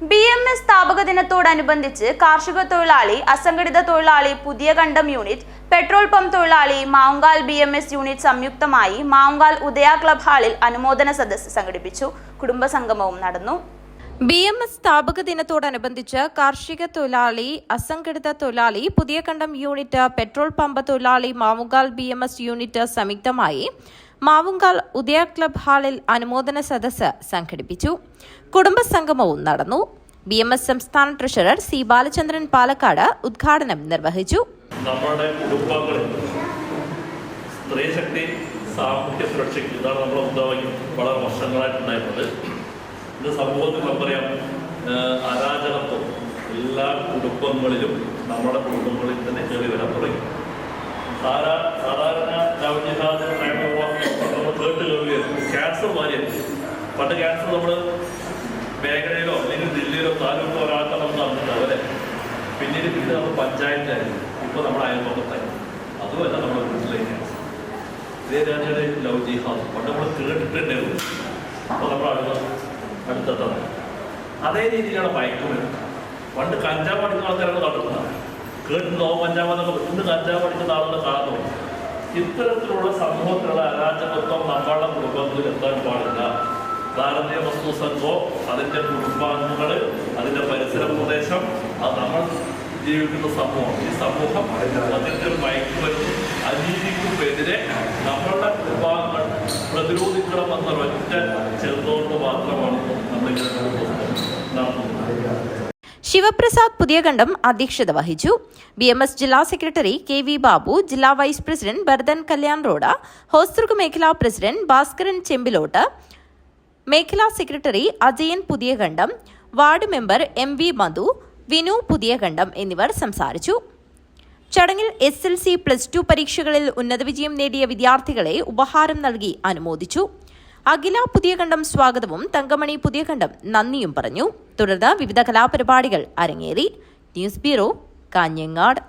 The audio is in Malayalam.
ബി എം എസ് സ്ഥാപക ദിനത്തോടനുബന്ധിച്ച് കാർഷിക തൊഴിലാളി അസംഘടിത തൊഴിലാളി പുതിയ കണ്ടം യൂണിറ്റ് പെട്രോൾ പമ്പ് തൊഴിലാളി Mavungal B M S unit സംയുക്തമായി മാവുങ്കാൽ ഉദയ ക്ലബ് ഹാളിൽ അനുമോദന സദസ്സ് സംഘടിപ്പിച്ചു. കുടുംബസംഗമവും നടന്നു. ബി എം എസ് സ്ഥാപക ദിനത്തോടനുബന്ധിച്ച് കാർഷിക തൊഴിലാളി അസംഘടിത തൊഴിലാളി പുതിയ കണ്ടം യൂണിറ്റ് പെട്രോൾ പമ്പ് തൊഴിലാളി Mavungal B M S unit സംയുക്തമായി മാവുങ്കാൽ ഉദയ ക്ലബ് ഹാളിൽ അനുമോദന സദസ്സ് സംഘടിപ്പിച്ചു. കുടുംബസംഗമവും നടന്നു. ബി എം എസ് സംസ്ഥാന ട്രഷറർ സി ബാലചന്ദ്രൻ പാലക്കാട് ഉദ്ഘാടനം നിർവഹിച്ചു. നമ്മുടെ കുടുംബങ്ങളിൽ സ്ത്രീശക്തി സാമൂഹ്യ സുരക്ഷയ്ക്ക് ഇതാണ് നമ്മുടെ മുദ്രാവാക്യം വളരെ വർഷങ്ങളായിട്ടുണ്ടായിരുന്നത് ഇത് സമൂഹത്തിൽ നമുക്കറിയാം. അരാജകത്വം എല്ലാ കുടുംബങ്ങളിലും നമ്മുടെ കുടുംബങ്ങളിൽ തന്നെ കയറി വരാൻ തുടങ്ങി. സാധാ സാധാരണ പണ്ട് ക്യാൻസർ നമ്മൾ മേഖലയിലോ അല്ലെങ്കിൽ ജില്ലയിലോ താലൂക്കോ ഒരാൾക്ക് നമ്മൾ നടന്നിട്ടുണ്ട് അവരെ പിന്നീട് ഇത് നമ്മൾ പഞ്ചായത്തായിരുന്നു ഇപ്പോൾ നമ്മൾ അയൽപ്പക്കത്തായി അതുമല്ല നമ്മുടെ വീട്ടിലേക്ക് ഇതേ രാജ്യയുടെ ലവ് ജിഹാദ്. പണ്ട് നമ്മൾ കേട്ടിട്ടുണ്ടായിരുന്നു അപ്പോൾ നമ്മൾ അടുത്ത അടുത്തെത്താം. അതേ രീതിയിലാണ് മയക്കുമരുന്ന് പണ്ട് കഞ്ചാവ് അടിക്കുന്ന ആൾക്കാരാണ് നടക്കുന്നത് കേട്ടിട്ടുണ്ടോ? കഞ്ചാവ് എന്നൊക്കെ ഇന്ന് കഞ്ചാവ് അടിക്കുന്ന ആളുടെ കാരണം ഇത്തരത്തിലുള്ള സമൂഹത്തിലുള്ള അരാജകത്വം നമ്മളുടെ കുടുംബത്തിൽ എത്താൻ പാടില്ല. ഭാരതീയ വസ്തു സംഘവും അതിന്റെ കുടുംബാംഗങ്ങൾ അതിന്റെ പരിസര പ്രദേശം അത് നമ്മൾ ജീവിക്കുന്ന സമൂഹം. ഈ സമൂഹം അതിന്റെ ഒരു മയക്കുമരുന്നും അനീതിക്കുമെതിരെ നമ്മളുടെ കുടുംബാംഗങ്ങൾ പ്രതിരോധിക്കണമെന്ന ഒറ്റ ചെറുതോണ്ട് മാത്രമാണ് നമ്മളിങ്ങനെ നടത്തുന്നത്. ശിവപ്രസാദ് പുതിയകണ്ഠം അധ്യക്ഷത വഹിച്ചു. ബി എം എസ് ജില്ലാ സെക്രട്ടറി കെ വി ബാബു ജില്ലാ vice president Bharathan Kalyan road Hosdurg മേഖലാ പ്രസിഡന്റ് ഭാസ്കരൻ ചെമ്പിലോട്ട് മേഖലാ secretary Ajayan Puthiyakandam ward member M V Madhu Vinu Puthiyakandam എന്നിവർ സംസാരിച്ചു. ചടങ്ങിൽ S L C plus two പരീക്ഷകളിൽ ഉന്നത വിജയം നേടിയ വിദ്യാർത്ഥികളെ ഉപഹാരം നൽകി അനുമോദിച്ചു. അഖില പുതിയകണ്ഠം സ്വാഗതവും തങ്കമണി പുതിയകണ്ഠം നന്ദിയും പറഞ്ഞു. തുടർന്ന് വിവിധ കലാപരിപാടികൾ അരങ്ങേറി. News bureau Kanhangad.